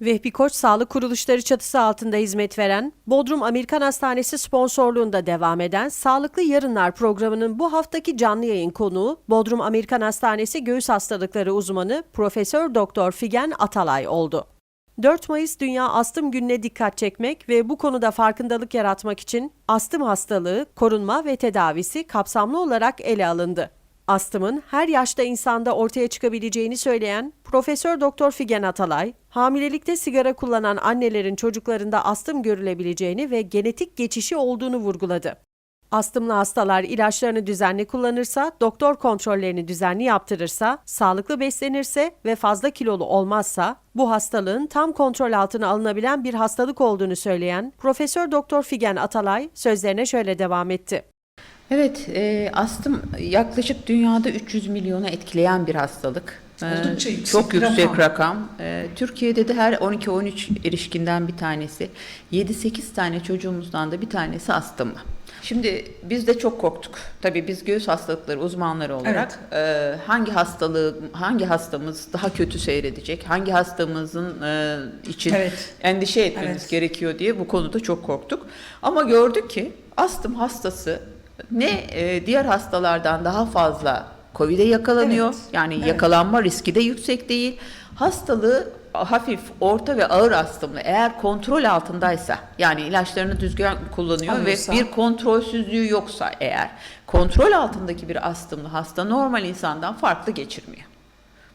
Vehbi Koç Sağlık Kuruluşları çatısı altında hizmet veren Bodrum Amerikan Hastanesi sponsorluğunda devam eden Sağlıklı Yarınlar programının bu haftaki canlı yayın konuğu Bodrum Amerikan Hastanesi Göğüs Hastalıkları uzmanı Profesör Doktor Figen Atalay oldu. 4 Mayıs Dünya Astım Günü'ne dikkat çekmek ve bu konuda farkındalık yaratmak için astım hastalığı, korunma ve tedavisi kapsamlı olarak ele alındı. Astımın her yaşta insanda ortaya çıkabileceğini söyleyen Profesör Doktor Figen Atalay, hamilelikte sigara kullanan annelerin çocuklarında astım görülebileceğini ve genetik geçişi olduğunu vurguladı. Astımlı hastalar ilaçlarını düzenli kullanırsa, doktor kontrollerini düzenli yaptırırsa, sağlıklı beslenirse ve fazla kilolu olmazsa bu hastalığın tam kontrol altına alınabilen bir hastalık olduğunu söyleyen Profesör Doktor Figen Atalay sözlerine şöyle devam etti. Evet, e, astım yaklaşık dünyada 300 milyonu etkileyen bir hastalık. E, Oldukça yüksek Çok yüksek rakam. rakam. E, Türkiye'de de her 12-13 erişkinden bir tanesi, 7-8 tane çocuğumuzdan da bir tanesi astımlı. Şimdi biz de çok korktuk. Tabii biz göğüs hastalıkları uzmanları olarak e, hangi hastalığı, hangi hastamız daha kötü seyredecek, hangi hastamızın e, için Evet. endişe etmemiz Evet. gerekiyor diye bu konuda çok korktuk. Ama gördük ki astım hastası ne e, diğer hastalardan daha fazla COVID'e yakalanıyor. Evet. Yani Evet. yakalanma riski de yüksek değil. Hastalığı hafif, orta ve ağır astımlı eğer kontrol altındaysa yani ilaçlarını düzgün kullanıyor Alıyorsa. ve bir kontrolsüzlüğü yoksa eğer kontrol altındaki bir astımlı hasta normal insandan farklı geçirmiyor.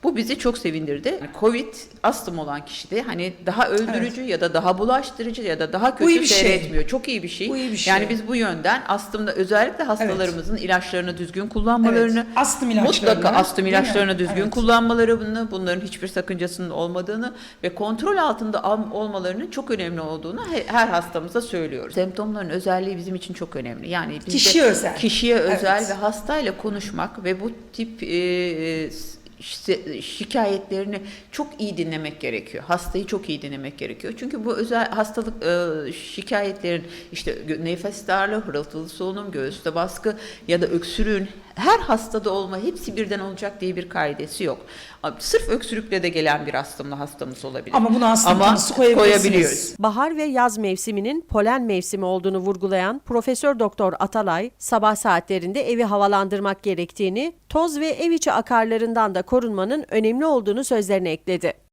Bu bizi çok sevindirdi. Yani Covid astım olan kişide hani daha öldürücü ya da daha bulaştırıcı ya da daha iyi kötü bir şey. seyretmiyor. Çok iyi bir şey. Bu iyi bir şey. Yani biz bu yönden astımda özellikle hastalarımızın ilaçlarını düzgün kullanmalarını, Evet, astım ilaçlarını, mutlaka astım ilaçlarını düzgün Evet. kullanmalarını, bunların hiçbir sakıncasının olmadığını ve kontrol altında al- olmalarının çok önemli olduğunu he- her hastamıza söylüyoruz. Semptomların özelliği bizim için çok önemli. Yani Kişiye özel. Kişiye özel Evet. ve hastayla konuşmak ve bu tip e, e, şikayetlerini çok iyi dinlemek gerekiyor. Hastayı çok iyi dinlemek gerekiyor. Çünkü bu özel hastalık e, şikayetlerin işte nefes darlığı, hırıltılı solunum, göğüste baskı ya da öksürüğün her hastada olma hepsi birden olacak diye bir kaidesi yok. Sırf öksürükle de gelen bir astımlı hastamız olabilir. Ama buna astım Ama koyabiliyoruz. Bahar ve yaz mevsiminin polen mevsimi olduğunu vurgulayan Profesör Doktor Atalay, sabah saatlerinde evi havalandırmak gerektiğini, toz ve ev içi akarlarından da korunmanın önemli olduğunu sözlerine ekledi.